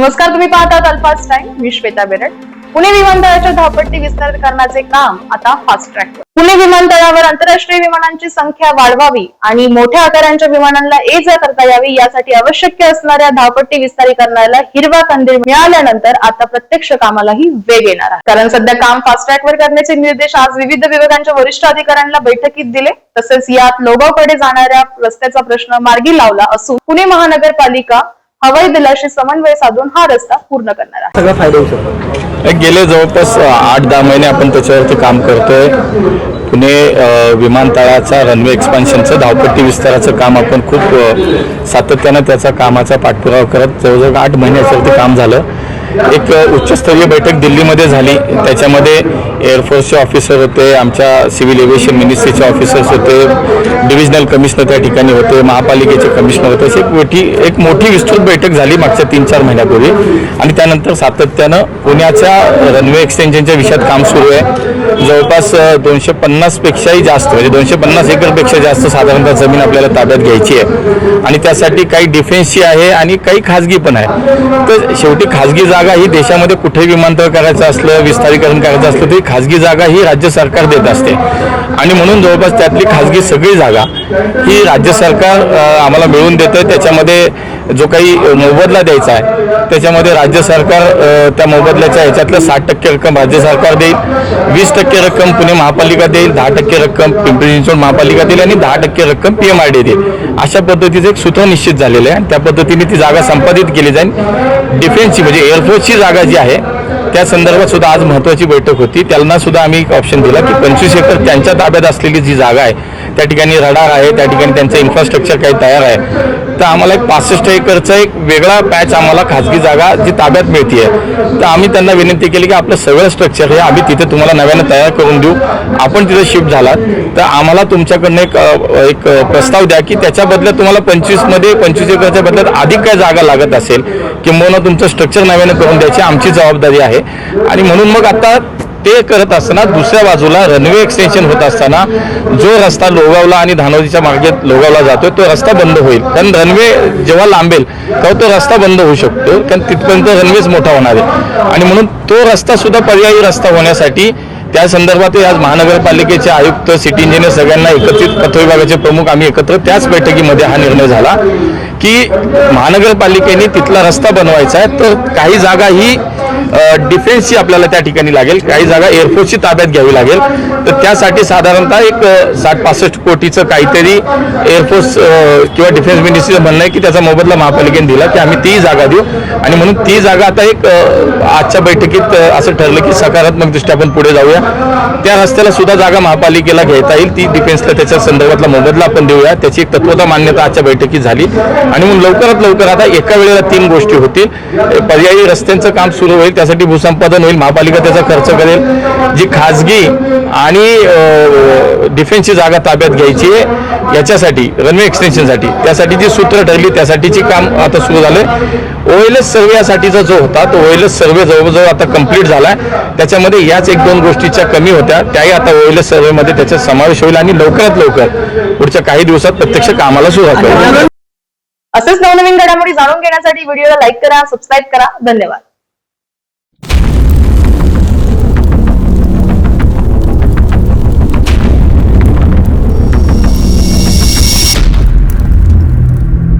नमस्कार तुम्ही पाहतात अल्फास्ट टाइम मी श्वेता बेरड पुणे विमानतळाच्या धावपट्टी विस्तारीकरणाचे काम आता फास्ट ट्रॅक पुणे विमानतळावर आंतरराष्ट्रीय विमानांची संख्या वाढवावी आणि मोठ्या आकारांच्या विमानांना ये जा करता यावी यासाठी आवश्यक असणाऱ्या धावपट्टी विस्तारीकरणाला हिरवा कंदील मिळाल्यानंतर आता प्रत्यक्ष कामालाही वेग येणार आहे. कारण सध्या काम फास्ट ट्रॅकवर करण्याचे निर्देश आज विविध विभागांच्या वरिष्ठ अधिकाऱ्यांना बैठकीत दिले. तसेच यात लोगावकडे जाणाऱ्या रस्त्याचा प्रश्न मार्गी लावला असून पुणे महानगरपालिका हवाई दलाशी समन्वय साधून हा रस्ता पूर्ण करणार आहे. सगळा फायदा होऊ शकतो. गेले जवळपास आठ दहा महिने आपण त्याच्यावरती काम करतोय. पुणे विमानतळाचा रनवे एक्सपान्शनचं धावपट्टी विस्ताराचं काम आपण खूप सातत्यानं त्याचा कामाचा पाठपुरावा करत जवळजवळ आठ महिन्याच्यावरती काम झालं. एक उच्चस्तरीय बैठक दिल्लीमध्ये झाली. त्याच्यामध्ये एअरफोर्सचे ऑफिसर होते आमच्या सिव्हिल एव्हिएशन मिनिस्ट्रीचे ऑफिसर्स होते डिव्हिजनल कमिशनर त्या ठिकाणी होते महापालिकेचे कमिशनर होते. अशी एक मोठी एक मोठी विस्तृत बैठक झाली मागच्या तीन चार महिन्यापूर्वी. आणि त्यानंतर सातत्यानं पुण्याच्या रनवे एक्सटेन्शनच्या विषयात काम सुरू आहे. जवळपास दोनशे पन्नासपेक्षाही जास्त म्हणजे दोनशे पन्नास एकरपेक्षा जास्त साधारणतः जमीन आपल्याला ताब्यात घ्यायची आहे. आणि त्यासाठी काही डिफेन्सची आहे आणि काही खाजगी पण आहे. तर शेवटी खाजगी जागा ही देशामध्ये कुठे विमानतळ करायचं असलं विस्तारीकरण करायचं असलं तरी खाजगी जागा ही राज्य सरकार देत असते. आणि म्हणून जवळपास त्यातली खाजगी सगळी जागा ही राज्य सरकार आम्हाला मिळवून देतं त्याच्यामध्ये जो काही मोबदला द्यायचा आहे त्याच्यामध्ये राज्य सरकार त्या मोबदल्याच्या ह्याच्यातलं साठ टक्के रक्कम राज्य सरकार देईल वीस टक्के रक्कम पुणे महापालिका देईल दहा टक्के रक्कम पिंपरी चिंचवड महापालिका देईल आणि दहा टक्के रक्कम पी एम आर डी देईल. अशा पद्धतीचं एक सूत्र निश्चित झालेलं आहे त्या पद्धतीने ती जागा संपादित केली जाईल. डिफेन्सची म्हणजे एअरफोर्सची जागा जी आहे त्या संदर्भात सुद्धा आज महत्वाची बैठक होती. त्यांना सुद्धा आम्ही एक ऑप्शन दिला की पंचवीस एकर त्यांच्या ताब्यात असलेली जी जागा आहे त्या ठिकाणी रडार आहे त्या ठिकाणी त्यांचं इन्फ्रास्ट्रक्चर काही तयार आहे. तर आम्हाला एक पासष्ट एकरचा एक वेगळा पॅच आम्हाला खाजगी जागा जी ताब्यात मिळते तर आम्ही त्यांना विनंती केली की आपलं सगळं स्ट्रक्चर हे आम्ही तिथे तुम्हाला नव्यानं तयार करून देऊ. आपण तिथे शिफ्ट झालात. तर आम्हाला तुमच्याकडनं एक एक प्रस्ताव द्या की त्याच्या बदल्यात तुम्हाला पंचवीसमध्ये पंचवीस एकरच्या बदल्यात अधिक काय जागा लागत असेल किंबहुना तुमचं स्ट्रक्चर नव्याने करून द्यायची आमची जबाबदारी आहे. आणि म्हणून मग आता ते करत असताना दुसऱ्या बाजूला रनवे एक्सटेन्शन होत असताना जो रस्ता लोगावला आणि धानोजीच्या मागे लोगावला जातोय तो रस्ता बंद होईल. कारण रनवे जेव्हा लांबेल तेव्हा तो रस्ता बंद होऊ शकतो. कारण तिथपर्यंत रनवेच मोठा होणार आहे. आणि म्हणून तो रस्ता सुद्धा पर्यायी रस्ता होण्यासाठी त्या संदर्भातही आज महानगरपालिकेचे आयुक्त सिटी इंजिनियर सगळ्यांना एकत्रित पथविभागाचे प्रमुख आम्ही एकत्र त्याच बैठकीमध्ये हा निर्णय झाला की महानगरपालिकेने तिथला रस्ता बनवायचा आहे तर काही जागा ही डिफेन्सची आपल्याला त्या ठिकाणी लागेल. काही जागा एअरफोर्सची ताब्यात घ्यावी लागेल. तर त्यासाठी साधारणतः एक साठ पासष्ट कोटीचं काहीतरी एअरफोर्स किंवा डिफेन्स मिनिस्ट्रीचं म्हणणं आहे की त्याचा मोबदला महापालिकेने दिला की आम्ही ती जागा देऊ. आणि म्हणून ती जागा आता एक आजच्या बैठकीत असं ठरलं की सकारात्मक दृष्ट्या आपण पुढे जाऊया. त्या रस्त्याला सुद्धा जागा महापालिकेला घेता येईल. ती डिफेन्सला त्याच्या संदर्भातला मोबदला आपण देऊया. त्याची एक तत्वता मान्यता आजच्या बैठकीत झाली. आणि मग लवकरात लवकर आता एका वेळेला तीन गोष्टी होतील. पर्यायी रस्त्यांचं काम सुरू होईल. त्यासाठी भूसंपादन होईल महापालिका त्याचा खर्च करेल. जी खाजगी आणि डिफेन्सची जागा ताब्यात घ्यायची आहे याच्यासाठी रनवे एक्सटेन्शनसाठी त्यासाठी जी सूत्र ठरली त्यासाठीची काम आता सुरू झालंय. ओएलएस सर्वेसाठीचा जो होता तो ओएलएस सर्वे जवळजवळ आता कंप्लीट झालाय. त्याच्यामध्ये याच एक दोन गोष्टीच्या कमी होत्या. त्याही आता ओएलएस सर्वेमध्ये त्याचा समावेश होईल आणि लवकरात लवकर पुढच्या काही दिवसात प्रत्यक्ष कामाला सुरुवात होईल असंच नवनवीन घडामोडी जाणून घेण्यासाठी व्हिडिओला लाईक करा सबस्क्राईब करा. धन्यवाद.